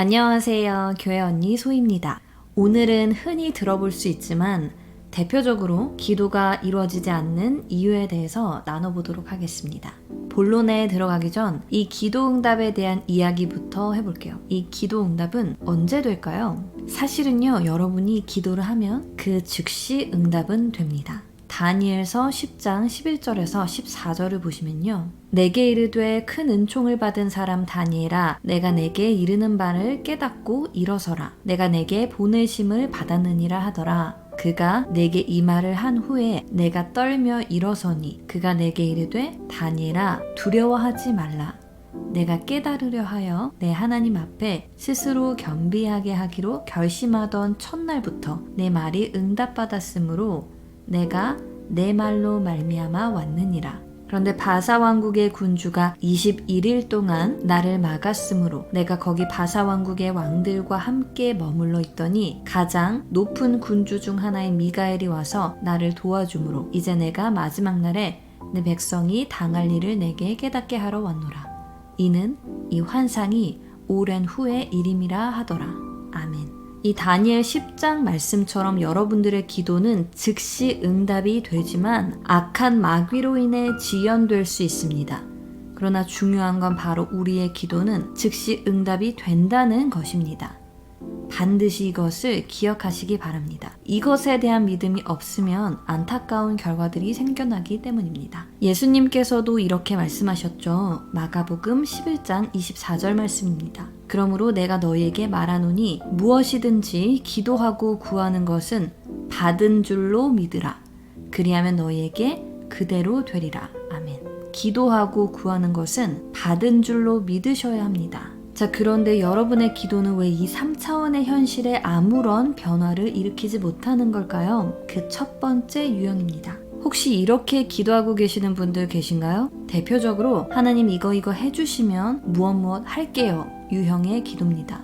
안녕하세요. 교회 언니 소입니다. 오늘은 흔히 들어볼 수 있지만 대표적으로 기도가 이루어지지 않는 이유에 대해서 나눠보도록 하겠습니다. 본론에 들어가기 전 이 기도 응답에 대한 이야기부터 해볼게요. 이 기도 응답은 언제 될까요? 사실은요, 여러분이 기도를 하면 그 즉시 응답은 됩니다. 다니엘서 10장 11절에서 14절을 보시면요. 내게 이르되 큰 은총을 받은 사람 다니엘아 내가 내게 이르는 바를 깨닫고 일어서라. 내가 내게 보내심을 받았느니라 하더라. 그가 내게 이 말을 한 후에 내가 떨며 일어서니 그가 내게 이르되 다니엘아 두려워하지 말라. 내가 깨달으려 하여 내 하나님 앞에 스스로 겸비하게 하기로 결심하던 첫날부터 내 말이 응답받았으므로 내가 내 말로 말미암아 왔느니라. 그런데 바사 왕국의 군주가 21일 동안 나를 막았으므로 내가 거기 바사 왕국의 왕들과 함께 머물러 있더니 가장 높은 군주 중 하나인 미가엘이 와서 나를 도와주므로 이제 내가 마지막 날에 내 백성이 당할 일을 내게 깨닫게 하러 왔노라. 이는 이 환상이 오랜 후의 일임이라 하더라. 아멘. 이 다니엘 10장 말씀처럼 여러분들의 기도는 즉시 응답이 되지만 악한 마귀로 인해 지연될 수 있습니다. 그러나 중요한 건 바로 우리의 기도는 즉시 응답이 된다는 것입니다. 반드시 이것을 기억하시기 바랍니다. 이것에 대한 믿음이 없으면 안타까운 결과들이 생겨나기 때문입니다. 예수님께서도 이렇게 말씀하셨죠. 마가복음 11장 24절 말씀입니다. 그러므로 내가 너희에게 말하노니 무엇이든지 기도하고 구하는 것은 받은 줄로 믿으라. 그리하면 너희에게 그대로 되리라. 아멘. 기도하고 구하는 것은 받은 줄로 믿으셔야 합니다. 자, 그런데 여러분의 기도는 왜 이 3차원의 현실에 아무런 변화를 일으키지 못하는 걸까요? 그 첫 번째 유형입니다. 혹시 이렇게 기도하고 계시는 분들 계신가요? 대표적으로 하나님 이거 이거 해주시면 무엇 무엇 할게요. 유형의 기도입니다.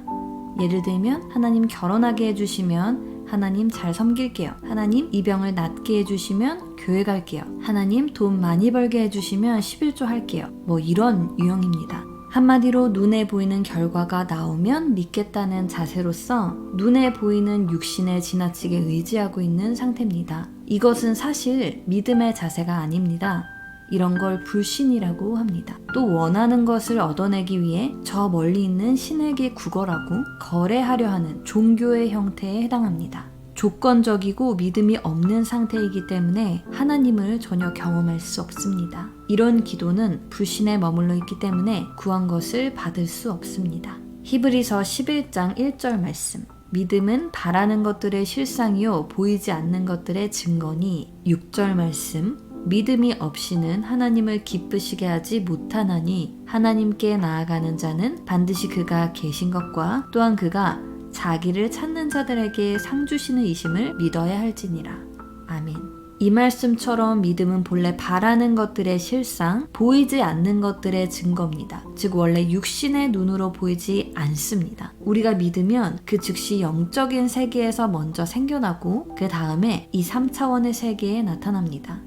예를 들면 하나님 결혼하게 해주시면 하나님 잘 섬길게요. 하나님 이 병을 낫게 해주시면 교회 갈게요. 하나님 돈 많이 벌게 해주시면 11조 할게요. 뭐 이런 유형입니다. 한마디로 눈에 보이는 결과가 나오면 믿겠다는 자세로서 눈에 보이는 육신에 지나치게 의지하고 있는 상태입니다. 이것은 사실 믿음의 자세가 아닙니다. 이런 걸 불신이라고 합니다. 또 원하는 것을 얻어내기 위해 저 멀리 있는 신에게 구걸하고 거래하려 하는 종교의 형태에 해당합니다. 조건적이고 믿음이 없는 상태이기 때문에 하나님을 전혀 경험할 수 없습니다. 이런 기도는 불신에 머물러 있기 때문에 구한 것을 받을 수 없습니다. 히브리서 11장 1절 말씀. 믿음은 바라는 것들의 실상이요 보이지 않는 것들의 증거니 6절 말씀 믿음이 없이는 하나님을 기쁘시게 하지 못하나니 하나님께 나아가는 자는 반드시 그가 계신 것과 또한 그가 자기를 찾는 자들에게 상 주시는 이심을 믿어야 할지니라. 아멘. 이 말씀처럼 믿음은 본래 바라는 것들의 실상, 보이지 않는 것들의 증거입니다. 즉, 원래 육신의 눈으로 보이지 않습니다. 우리가 믿으면 그 즉시 영적인 세계에서 먼저 생겨나고, 그 다음에 이 3차원의 세계에 나타납니다.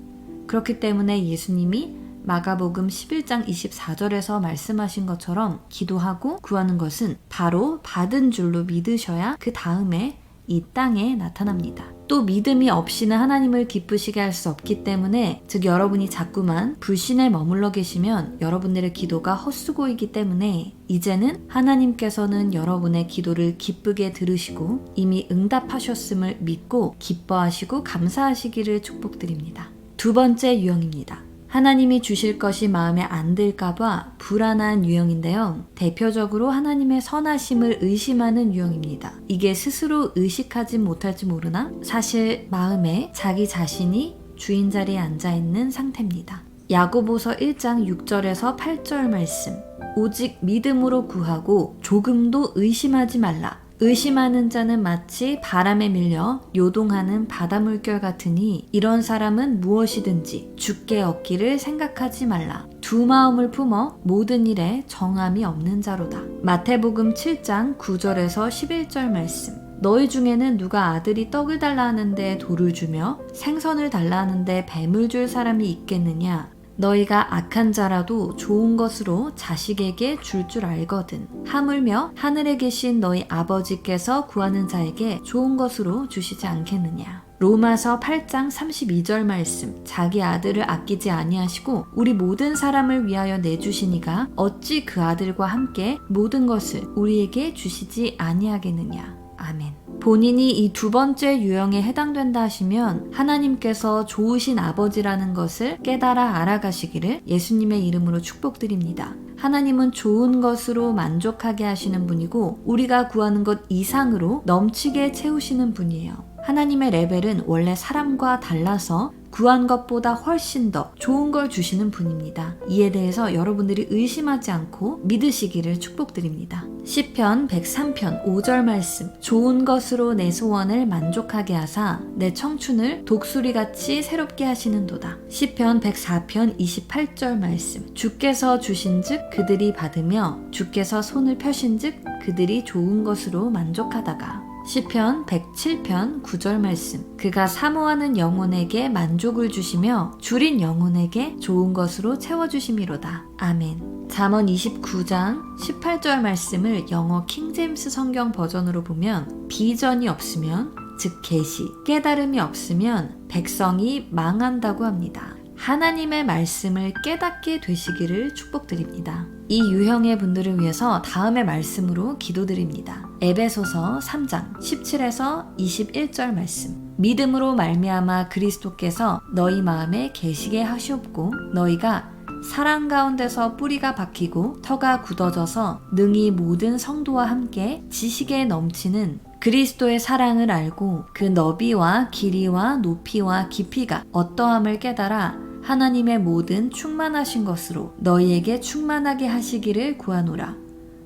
그렇기 때문에 예수님이 마가복음 11장 24절에서 말씀하신 것처럼 기도하고 구하는 것은 바로 받은 줄로 믿으셔야 그 다음에 이 땅에 나타납니다. 또 믿음이 없이는 하나님을 기쁘시게 할 수 없기 때문에 즉 여러분이 자꾸만 불신에 머물러 계시면 여러분들의 기도가 헛수고이기 때문에 이제는 하나님께서는 여러분의 기도를 기쁘게 들으시고 이미 응답하셨음을 믿고 기뻐하시고 감사하시기를 축복드립니다. 두 번째 유형입니다. 하나님이 주실 것이 마음에 안 들까봐 불안한 유형인데요. 대표적으로 하나님의 선하심을 의심하는 유형입니다. 이게 스스로 의식하지 못할지 모르나 사실 마음에 자기 자신이 주인 자리에 앉아 있는 상태입니다. 야고보서 1장 6절에서 8절 말씀. 오직 믿음으로 구하고 조금도 의심하지 말라. 의심하는 자는 마치 바람에 밀려 요동하는 바다 물결 같으니 이런 사람은 무엇이든지 죽게 얻기를 생각하지 말라. 두 마음을 품어 모든 일에 정함이 없는 자로다. 마태복음 7장 9절에서 11절 말씀. 너희 중에는 누가 아들이 떡을 달라 하는데 돌을 주며 생선을 달라 하는데 뱀을 줄 사람이 있겠느냐? 너희가 악한 자라도 좋은 것으로 자식에게 줄줄 알거든. 하물며 하늘에 계신 너희 아버지께서 구하는 자에게 좋은 것으로 주시지 않겠느냐. 로마서 8장 32절 말씀 자기 아들을 아끼지 아니하시고 우리 모든 사람을 위하여 내주시니가 어찌 그 아들과 함께 모든 것을 우리에게 주시지 아니하겠느냐. 아멘. 본인이 이 두 번째 유형에 해당된다 하시면 하나님께서 좋으신 아버지라는 것을 깨달아 알아가시기를 예수님의 이름으로 축복드립니다. 하나님은 좋은 것으로 만족하게 하시는 분이고 우리가 구하는 것 이상으로 넘치게 채우시는 분이에요. 하나님의 레벨은 원래 사람과 달라서 구한 것보다 훨씬 더 좋은 걸 주시는 분입니다. 이에 대해서 여러분들이 의심하지 않고 믿으시기를 축복드립니다. 시편 103편 5절 말씀 좋은 것으로 내 소원을 만족하게 하사 내 청춘을 독수리같이 새롭게 하시는도다. 시편 104편 28절 말씀 주께서 주신즉 그들이 받으며 주께서 손을 펴신즉 그들이 좋은 것으로 만족하다가 시편 107편 9절 말씀 그가 사모하는 영혼에게 만족을 주시며 줄인 영혼에게 좋은 것으로 채워 주심이로다. 아멘. 잠언 29장 18절 말씀을 영어 킹제임스 성경 버전으로 보면 비전이 없으면 즉 계시 깨달음이 없으면 백성이 망한다고 합니다. 하나님의 말씀을 깨닫게 되시기를 축복드립니다. 이 유형의 분들을 위해서 다음의 말씀으로 기도드립니다. 에베소서 3장 17에서 21절 말씀. 믿음으로 말미암아 그리스도께서 너희 마음에 계시게 하시옵고 너희가 사랑 가운데서 뿌리가 박히고 터가 굳어져서 능히 모든 성도와 함께 지식에 넘치는 그리스도의 사랑을 알고 그 너비와 길이와 높이와 깊이가 어떠함을 깨달아 하나님의 모든 충만하신 것으로 너희에게 충만하게 하시기를 구하노라.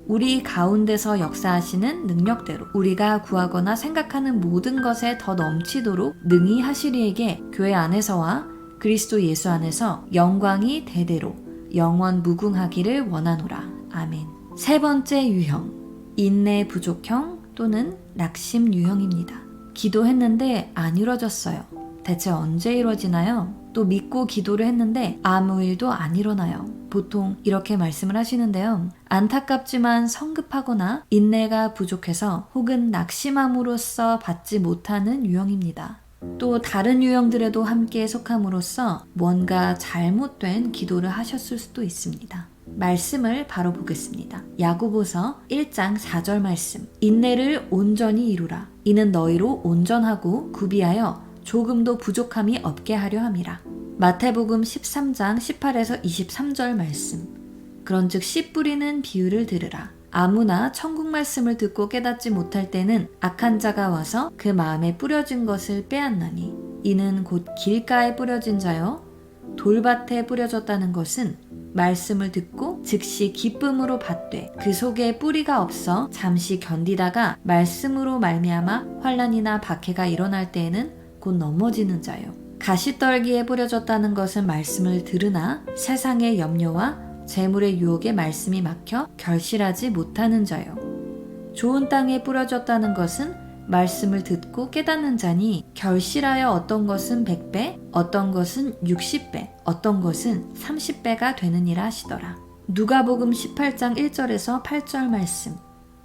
우리 가운데서 역사하시는 능력대로 우리가 구하거나 생각하는 모든 것에 더 넘치도록 능히 하시리에게 교회 안에서와 그리스도 예수 안에서 영광이 대대로 영원 무궁하기를 원하노라. 아멘. 세 번째 유형. 인내 부족형 또는 낙심 유형입니다. 기도했는데 안 이루어졌어요. 대체 언제 이루어지나요? 또 믿고 기도를 했는데 아무 일도 안 일어나요. 보통 이렇게 말씀을 하시는데요. 안타깝지만 성급하거나 인내가 부족해서 혹은 낙심함으로써 받지 못하는 유형입니다. 또 다른 유형들에도 함께 속함으로써 뭔가 잘못된 기도를 하셨을 수도 있습니다. 말씀을 바로 보겠습니다. 야고보서 1장 4절 말씀. 인내를 온전히 이루라. 이는 너희로 온전하고 구비하여 조금도 부족함이 없게 하려 함이라. 마태복음 13장 18에서 23절 말씀. 그런즉 씨 뿌리는 비유를 들으라. 아무나 천국 말씀을 듣고 깨닫지 못할 때는 악한 자가 와서 그 마음에 뿌려진 것을 빼앗나니 이는 곧 길가에 뿌려진 자요 돌밭에 뿌려졌다는 것은 말씀을 듣고 즉시 기쁨으로 받되 그 속에 뿌리가 없어 잠시 견디다가 말씀으로 말미암아 환란이나 박해가 일어날 때에는 곧 넘어지는 자요. 가시떨기에 뿌려졌다는 것은 말씀을 들으나 세상의 염려와 재물의 유혹에 말씀이 막혀 결실하지 못하는 자요. 좋은 땅에 뿌려졌다는 것은 말씀을 듣고 깨닫는 자니 결실하여 어떤 것은 100배, 어떤 것은 60배, 어떤 것은 30배가 되느니라 하시더라. 누가복음 18장 1절에서 8절 말씀.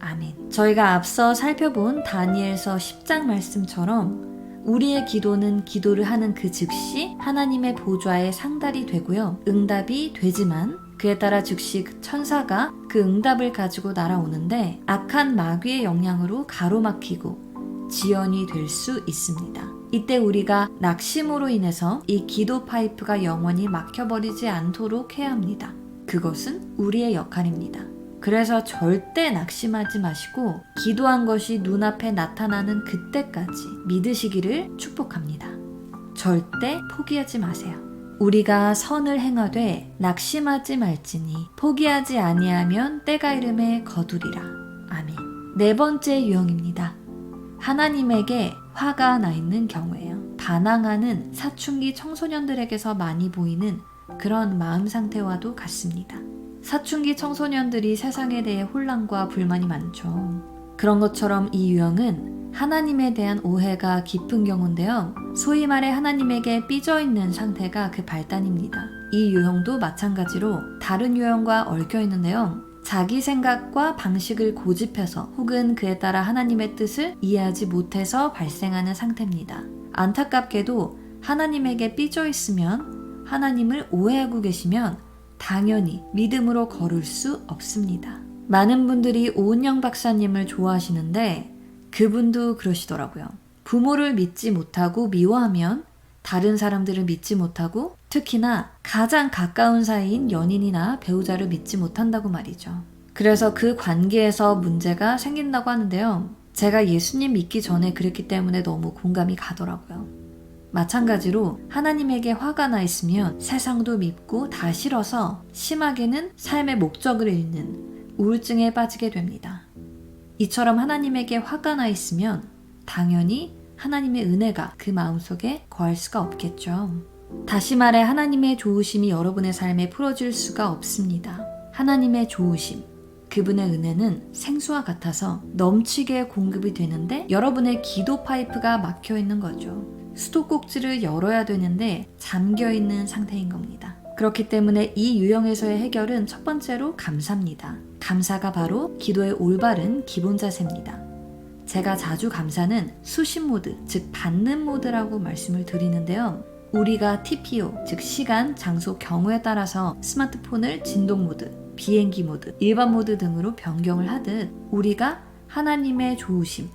아멘. 저희가 앞서 살펴본 다니엘서 10장 말씀처럼 우리의 기도는 기도를 하는 그 즉시 하나님의 보좌에 상달이 되고요. 응답이 되지만 그에 따라 즉시 그 천사가 그 응답을 가지고 날아오는데 악한 마귀의 영향으로 가로막히고 지연이 될 수 있습니다. 이때 우리가 낙심으로 인해서 이 기도 파이프가 영원히 막혀버리지 않도록 해야 합니다. 그것은 우리의 역할입니다. 그래서 절대 낙심하지 마시고 기도한 것이 눈앞에 나타나는 그때까지 믿으시기를 축복합니다. 절대 포기하지 마세요. 우리가 선을 행하되 낙심하지 말지니 포기하지 아니하면 때가 이름에 거두리라. 아멘. 네 번째 유형입니다. 하나님에게 화가 나 있는 경우에요. 반항하는 사춘기 청소년들에게서 많이 보이는 그런 마음 상태와도 같습니다. 사춘기 청소년들이 세상에 대해 혼란과 불만이 많죠. 그런 것처럼 이 유형은 하나님에 대한 오해가 깊은 경우인데요. 소위 말해 하나님에게 삐져 있는 상태가 그 발단입니다. 이 유형도 마찬가지로 다른 유형과 얽혀 있는데요. 자기 생각과 방식을 고집해서 혹은 그에 따라 하나님의 뜻을 이해하지 못해서 발생하는 상태입니다. 안타깝게도 하나님에게 삐져 있으면 하나님을 오해하고 계시면 당연히 믿음으로 걸을 수 없습니다. 많은 분들이 오은영 박사님을 좋아하시는데 그분도 그러시더라고요. 부모를 믿지 못하고 미워하면 다른 사람들을 믿지 못하고 특히나 가장 가까운 사이인 연인이나 배우자를 믿지 못한다고 말이죠. 그래서 그 관계에서 문제가 생긴다고 하는데요. 제가 예수님 믿기 전에 그랬기 때문에 너무 공감이 가더라고요. 마찬가지로 하나님에게 화가 나 있으면 세상도 믿고 다 싫어서 심하게는 삶의 목적을 잃는 우울증에 빠지게 됩니다. 이처럼 하나님에게 화가 나 있으면 당연히 하나님의 은혜가 그 마음속에 거할 수가 없겠죠. 다시 말해 하나님의 좋으심이 여러분의 삶에 풀어질 수가 없습니다. 하나님의 좋으심, 그분의 은혜는 생수와 같아서 넘치게 공급이 되는데 여러분의 기도 파이프가 막혀 있는 거죠. 수도꼭지를 열어야 되는데 잠겨 있는 상태인 겁니다. 그렇기 때문에 이 유형에서의 해결은 첫 번째로 감사입니다. 감사가 바로 기도의 올바른 기본 자세입니다. 제가 자주 감사는 수신 모드, 즉 받는 모드라고 말씀을 드리는데요. 우리가 TPO, 즉 시간, 장소, 경우에 따라서 스마트폰을 진동 모드, 비행기 모드, 일반 모드 등으로 변경을 하듯 우리가 하나님의 좋으심,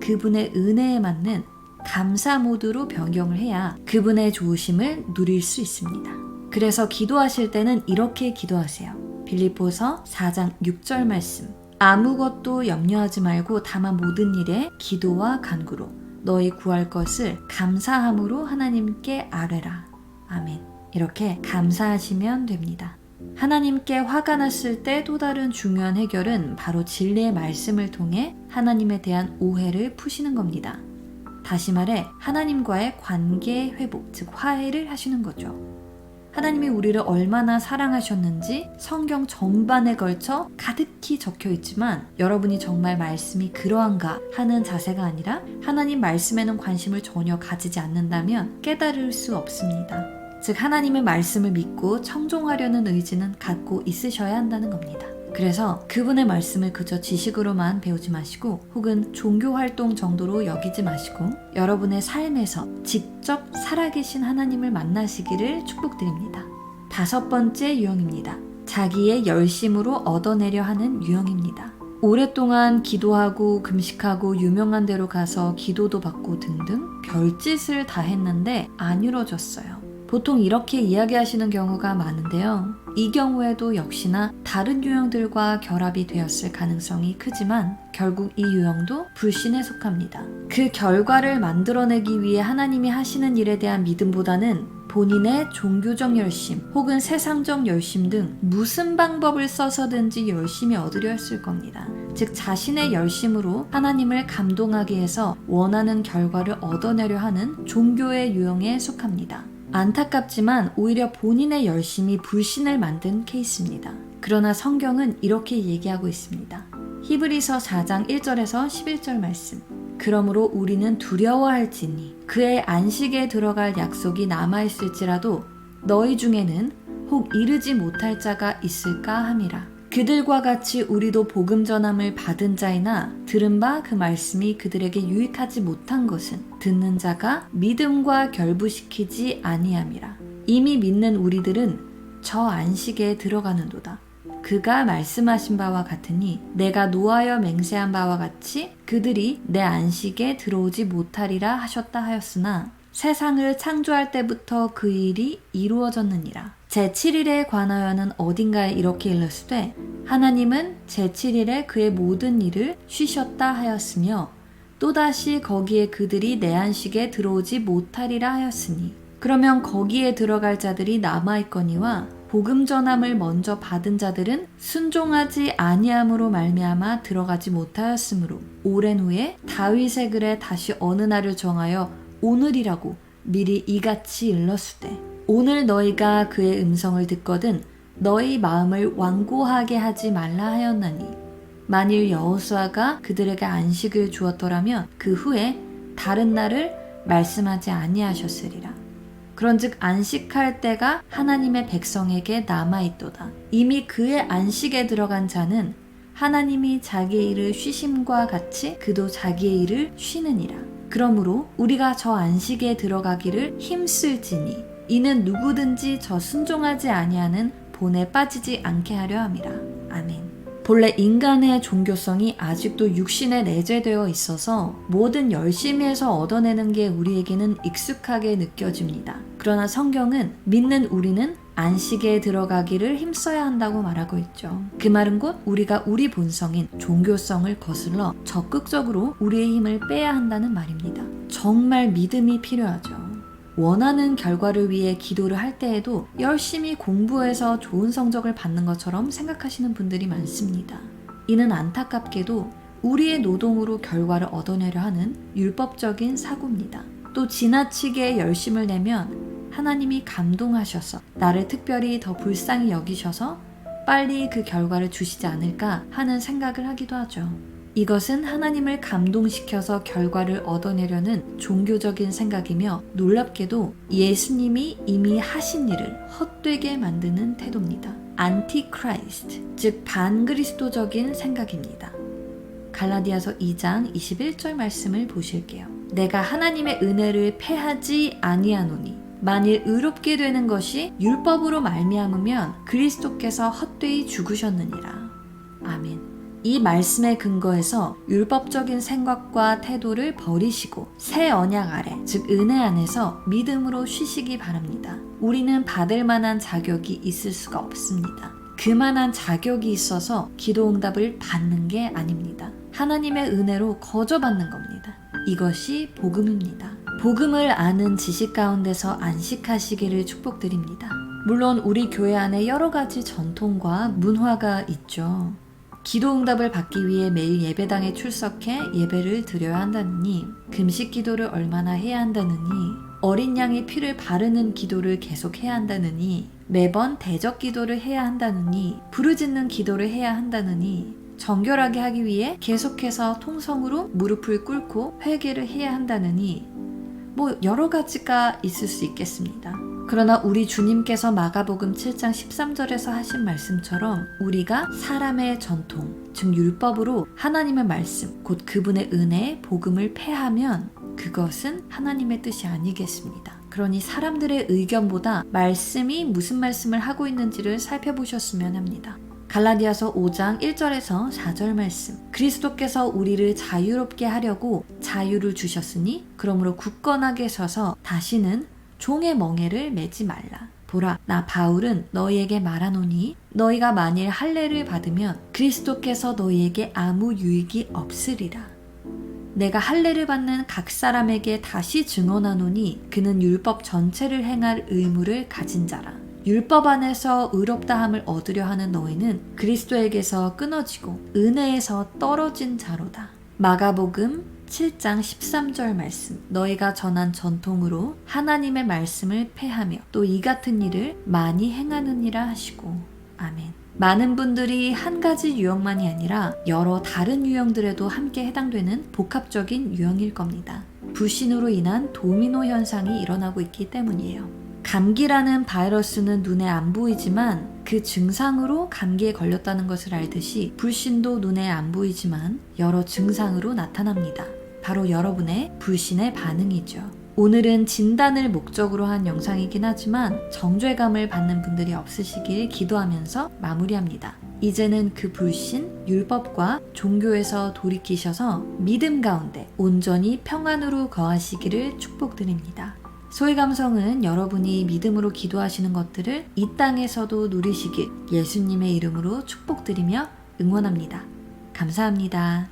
그분의 은혜에 맞는 감사 모드로 변경을 해야 그분의 좋으심을 누릴 수 있습니다. 그래서 기도하실 때는 이렇게 기도하세요. 빌립보서 4장 6절 말씀. 아무것도 염려하지 말고 다만 모든 일에 기도와 간구로 너희 구할 것을 감사함으로 하나님께 아뢰라. 아멘. 이렇게 감사하시면 됩니다. 하나님께 화가 났을 때 또 다른 중요한 해결은 바로 진리의 말씀을 통해 하나님에 대한 오해를 푸시는 겁니다. 다시 말해 하나님과의 관계 회복, 즉 화해를 하시는 거죠. 하나님이 우리를 얼마나 사랑하셨는지 성경 전반에 걸쳐 가득히 적혀 있지만 여러분이 정말 말씀이 그러한가 하는 자세가 아니라 하나님 말씀에는 관심을 전혀 가지지 않는다면 깨달을 수 없습니다. 즉 하나님의 말씀을 믿고 청종하려는 의지는 갖고 있으셔야 한다는 겁니다. 그래서 그분의 말씀을 그저 지식으로만 배우지 마시고 혹은 종교 활동 정도로 여기지 마시고 여러분의 삶에서 직접 살아계신 하나님을 만나시기를 축복드립니다. 다섯 번째 유형입니다. 자기의 열심으로 얻어내려 하는 유형입니다. 오랫동안 기도하고 금식하고 유명한 데로 가서 기도도 받고 등등 별짓을 다 했는데 안 이루어졌어요. 보통 이렇게 이야기하시는 경우가 많은데요. 이 경우에도 역시나 다른 유형들과 결합이 되었을 가능성이 크지만 결국 이 유형도 불신에 속합니다. 그 결과를 만들어내기 위해 하나님이 하시는 일에 대한 믿음보다는 본인의 종교적 열심 혹은 세상적 열심 등 무슨 방법을 써서든지 열심히 얻으려 했을 겁니다. 즉 자신의 열심으로 하나님을 감동하기 위해서 원하는 결과를 얻어내려 하는 종교의 유형에 속합니다. 안타깝지만 오히려 본인의 열심이 불신을 만든 케이스입니다. 그러나 성경은 이렇게 얘기하고 있습니다. 히브리서 4장 1절에서 11절 말씀. 그러므로 우리는 두려워할지니 그의 안식에 들어갈 약속이 남아있을지라도 너희 중에는 혹 이르지 못할 자가 있을까 함이라. 그들과 같이 우리도 복음 전함을 받은 자이나 들은 바 그 말씀이 그들에게 유익하지 못한 것은 듣는 자가 믿음과 결부시키지 아니함이라. 이미 믿는 우리들은 저 안식에 들어가는도다. 그가 말씀하신 바와 같으니 내가 노하여 맹세한 바와 같이 그들이 내 안식에 들어오지 못하리라 하셨다 하였으나 세상을 창조할 때부터 그 일이 이루어졌느니라. 제 7일에 관하여는 어딘가에 이렇게 일렀으되 하나님은 제 7일에 그의 모든 일을 쉬셨다 하였으며 또다시 거기에 그들이 내 안식에 들어오지 못하리라 하였으니 그러면 거기에 들어갈 자들이 남아 있거니와 복음 전함을 먼저 받은 자들은 순종하지 아니함으로 말미암아 들어가지 못하였으므로 오랜 후에 다윗의 글에 다시 어느 날을 정하여 오늘이라고 미리 이같이 일렀으되 오늘 너희가 그의 음성을 듣거든 너희 마음을 완고하게 하지 말라 하였나니 만일 여호수아가 그들에게 안식을 주었더라면 그 후에 다른 날을 말씀하지 아니하셨으리라. 그런즉 안식할 때가 하나님의 백성에게 남아 있도다. 이미 그의 안식에 들어간 자는 하나님이 자기의 일을 쉬심과 같이 그도 자기의 일을 쉬느니라. 그러므로 우리가 저 안식에 들어가기를 힘쓸지니 이는 누구든지 저 순종하지 아니하는 본에 빠지지 않게 하려 함이라. 아멘. 본래 인간의 종교성이 아직도 육신에 내재되어 있어서 뭐든 열심히 해서 얻어내는 게 우리에게는 익숙하게 느껴집니다. 그러나 성경은 믿는 우리는 안식에 들어가기를 힘써야 한다고 말하고 있죠. 그 말은 곧 우리가 우리 본성인 종교성을 거슬러 적극적으로 우리의 힘을 빼야 한다는 말입니다. 정말 믿음이 필요하죠. 원하는 결과를 위해 기도를 할 때에도 열심히 공부해서 좋은 성적을 받는 것처럼 생각하시는 분들이 많습니다. 이는 안타깝게도 우리의 노동으로 결과를 얻어내려 하는 율법적인 사고입니다. 또 지나치게 열심을 내면 하나님이 감동하셔서 나를 특별히 더 불쌍히 여기셔서 빨리 그 결과를 주시지 않을까 하는 생각을 하기도 하죠. 이것은 하나님을 감동시켜서 결과를 얻어내려는 종교적인 생각이며 놀랍게도 예수님이 이미 하신 일을 헛되게 만드는 태도입니다. 안티크라이스트, 즉 반그리스도적인 생각입니다. 갈라디아서 2장 21절 말씀을 보실게요. 내가 하나님의 은혜를 패하지 아니하노니 만일 의롭게 되는 것이 율법으로 말미암으면 그리스도께서 헛되이 죽으셨느니라. 아멘. 이 말씀의 근거에서 율법적인 생각과 태도를 버리시고 새 언약 아래, 즉 은혜 안에서 믿음으로 쉬시기 바랍니다. 우리는 받을 만한 자격이 있을 수가 없습니다. 그만한 자격이 있어서 기도 응답을 받는 게 아닙니다. 하나님의 은혜로 거저 받는 겁니다. 이것이 복음입니다. 복음을 아는 지식 가운데서 안식하시기를 축복드립니다. 물론 우리 교회 안에 여러 가지 전통과 문화가 있죠. 기도 응답을 받기 위해 매일 예배당에 출석해 예배를 드려야 한다느니 금식 기도를 얼마나 해야 한다느니 어린 양의 피를 바르는 기도를 계속 해야 한다느니 매번 대적 기도를 해야 한다느니 부르짖는 기도를 해야 한다느니 정결하게 하기 위해 계속해서 통성으로 무릎을 꿇고 회개를 해야 한다느니 뭐 여러 가지가 있을 수 있겠습니다. 그러나 우리 주님께서 마가복음 7장 13절에서 하신 말씀처럼 우리가 사람의 전통, 즉 율법으로 하나님의 말씀, 곧 그분의 은혜, 복음을 패하면 그것은 하나님의 뜻이 아니겠습니다. 그러니 사람들의 의견보다 말씀이 무슨 말씀을 하고 있는지를 살펴보셨으면 합니다. 갈라디아서 5장 1절에서 4절 말씀. 그리스도께서 우리를 자유롭게 하려고 자유를 주셨으니 그러므로 굳건하게 서서 다시는 종의 멍에를 매지 말라. 보라, 나 바울은 너희에게 말하노니 너희가 만일 할례를 받으면 그리스도께서 너희에게 아무 유익이 없으리라. 내가 할례를 받는 각 사람에게 다시 증언하노니 그는 율법 전체를 행할 의무를 가진 자라. 율법 안에서 의롭다함을 얻으려 하는 너희는 그리스도에게서 끊어지고 은혜에서 떨어진 자로다. 마가복음 7장 13절 말씀. 너희가 전한 전통으로 하나님의 말씀을 패하며 또 이 같은 일을 많이 행하느니라 하시고. 아멘. 많은 분들이 한 가지 유형만이 아니라 여러 다른 유형들에도 함께 해당되는 복합적인 유형일 겁니다. 불신으로 인한 도미노 현상이 일어나고 있기 때문이에요. 감기라는 바이러스는 눈에 안 보이지만 그 증상으로 감기에 걸렸다는 것을 알듯이 불신도 눈에 안 보이지만 여러 증상으로 나타납니다. 바로 여러분의 불신의 반응이죠. 오늘은 진단을 목적으로 한 영상이긴 하지만 정죄감을 받는 분들이 없으시길 기도하면서 마무리합니다. 이제는 그 불신, 율법과 종교에서 돌이키셔서 믿음 가운데 온전히 평안으로 거하시기를 축복드립니다. 소위 감성은 여러분이 믿음으로 기도하시는 것들을 이 땅에서도 누리시길 예수님의 이름으로 축복드리며 응원합니다. 감사합니다.